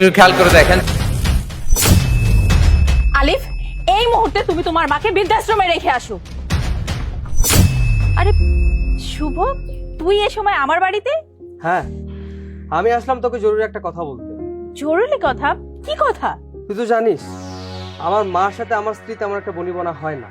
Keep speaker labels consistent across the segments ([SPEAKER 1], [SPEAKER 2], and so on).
[SPEAKER 1] খেয়াল করে দেখেন।
[SPEAKER 2] আলিফ এই মুহূর্তে তুমি তোমার মাকে বৃদ্ধাশ্রমে রেখে আসো। আরে শুভ তুই এ সময় আমার বাড়িতে?
[SPEAKER 3] হ্যাঁ আমি আসলাম তোকে জরুরি একটা কথা বলতে।
[SPEAKER 2] জরুরি কথা? কি কথা?
[SPEAKER 3] তুই তো জানিস আমার মার সাথে আমার স্ত্রী তেমন একটা বনিবনা হয় না।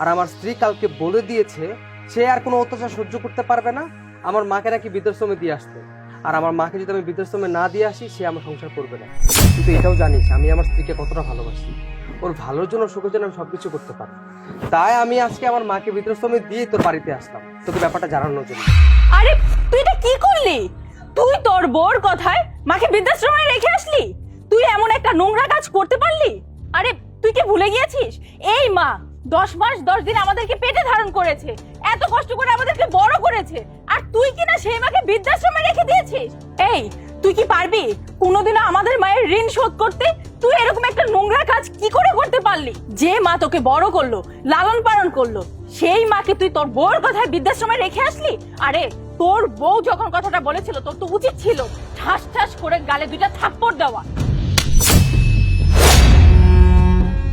[SPEAKER 3] আর আমার স্ত্রী কালকে বলে দিয়েছে সে আর কোনো অত্যাচার সহ্য করতে পারবে না। আমার মাকে নাকি বৃদ্ধাশ্রমে দিয়ে আসতে। আর আমার মাকে যদি আমি বৃদ্ধাশ্রমে না দিয়ে আসি, সে আমার সংসার করবে না। কিন্তু এটাও জানিস, আমি আমার স্ত্রীকে কতটা ভালোবাসি। ওর ভালোর জন্য সুখের জন্য আমি সবকিছু করতে পারি। তাই আমি আজকে আমার মাকে বৃদ্ধাশ্রমে দিয়ে তোর বাড়িতে আসলাম। তোকে ব্যাপারটা জানানোর জন্য।
[SPEAKER 2] আরে, তুই এটা কি করলি? তুই তোর বোর কথায় মাকে বৃদ্ধাশ্রমে রেখে আসলি? তুই এমন একটা নোংরা কাজ করতে পারলি? আরে, তুই কি ভুলে গিয়েছিস? এই মা, দশ মাস, দশ দিন আমাদেরকে পেটে ধারণ করেছে। এত কষ্ট করে আমাদেরকে বড় করেছে। আর তুই কি না সেই মাকে বৃদ্ধাশ্রমে রেখে দিয়েছিস এই, তুই কি পারবি? কোনোদিনও আমাদের মায়ের ঋণ শোধ করতে? তুই এরকম একটা নোংরা কাজ কি করে করতে পারলি? যে মা তোকে বড় করল, লালন পালন করল, সেই মাকে তুই তোর বউর কথায় বৃদ্ধাশ্রমে রেখে আসলি? আরে, তোর বউ যখন কথাটা বলেছিল, তোর তো উচিত ছিল ঠাস ঠাস করে গালে দুইটা থাপ্পড় দেওয়া।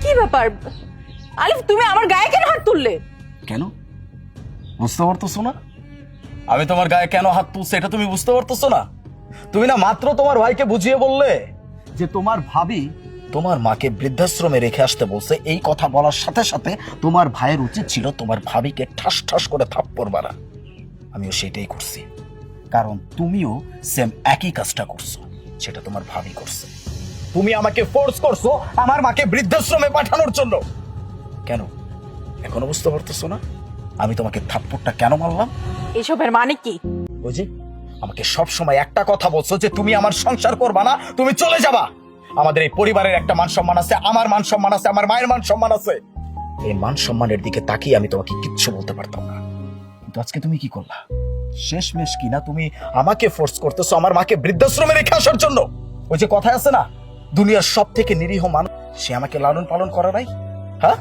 [SPEAKER 2] কি ব্যাপার? আলিফ, তুমি আমার গায়ে কেন হাত তুললে?
[SPEAKER 4] কেন? বুঝতে পারতেছো না আমি তোমার গায়ে কেন হাত তুলছি এটা তুমি বুঝতে পারতেছো না? তুমি না মাত্র তোমার ভাইকে বুঝিয়ে বললে যে তোমার ভাবি তোমার মাকে বৃদ্ধাশ্রমে রেখে আসতে বলছে। এই কথা বলার সাথে সাথে তোমার ভাইয়ের উচিত ছিল তোমার ভাবিকে ঠাস ঠাস করে থাপ্পড় মারা। আমিও সেটাই করছি। কারণ তুমিও সেম একই কাজটা করছ, সেটা তোমার ভাবি করছে। তুমি আমাকে ফোর্স করছ আমার মাকে বৃদ্ধাশ্রমে পাঠানোর জন্য। কেন? এখনও বুঝতে পারতেছো না? আমি তোমাকে থাপ্পড়টা কেন মারলাম?
[SPEAKER 2] এসবের মানে কি?
[SPEAKER 4] যে আমাকে সব সময় একটা কথা বলছো যে তুমি আমার সংসার করবা না তুমি চলে যাবা। আমাদের এই পরিবারের একটা মান সম্মান আছে আমার মান সম্মান আছে আমার মায়ের মান সম্মান আছে। এই মান সম্মানের দিকে তাকিয়ে আমি তোমাকে কিচ্ছু বলতে পারতাম না। কিন্তু আজকে তুমি কি করলা? শেষমেশ কি না তুমি আমাকে ফোর্স করতেছো আমার মাকে বৃদ্ধাশ্রমে রেখে আসার জন্য। ওই যে কথায় আছে না দুনিয়ার সব থেকে নিরীহ মানুষ সে আমাকে লালন পালন করে নাই? হ্যাঁ?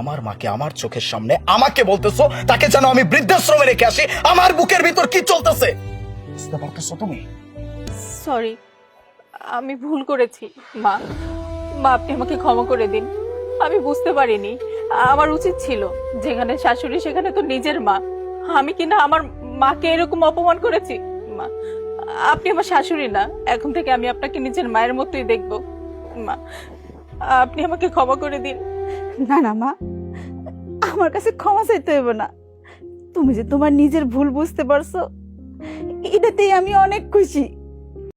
[SPEAKER 4] আমার মাকে আমার চোখের সামনে আমাকে বলতেছো, তাকে যেন আমি বৃদ্ধাশ্রমে রেখে আসি, আমার বুকের ভিতর কি চলতেছে? বুঝতে পারতেছো তুমি?
[SPEAKER 2] সরি আমি ভুল করেছি, মা। মা, আপনি আমাকে ক্ষমা করে দিন। আমি বুঝতে পারিনি। আমার উচিত ছিল, যেখানে শাশুড়ি, সেখানে তো নিজের মা। আমি কিনা আমার মাকে এরকম অপমান করেছি? মা, আপনি আমার শাশুড়ি না। এখন থেকে আমি আপনাকে নিজের মায়ের মতোই দেখব। মা, আপনি আমাকে ক্ষমা করে দিন।
[SPEAKER 5] না না, মা। আমার কাছে ক্ষমা চাইতে হইব না। তুমি যে তোমার নিজের ভুল বুঝতে পারছ, এটাতেই আমি অনেক খুশি।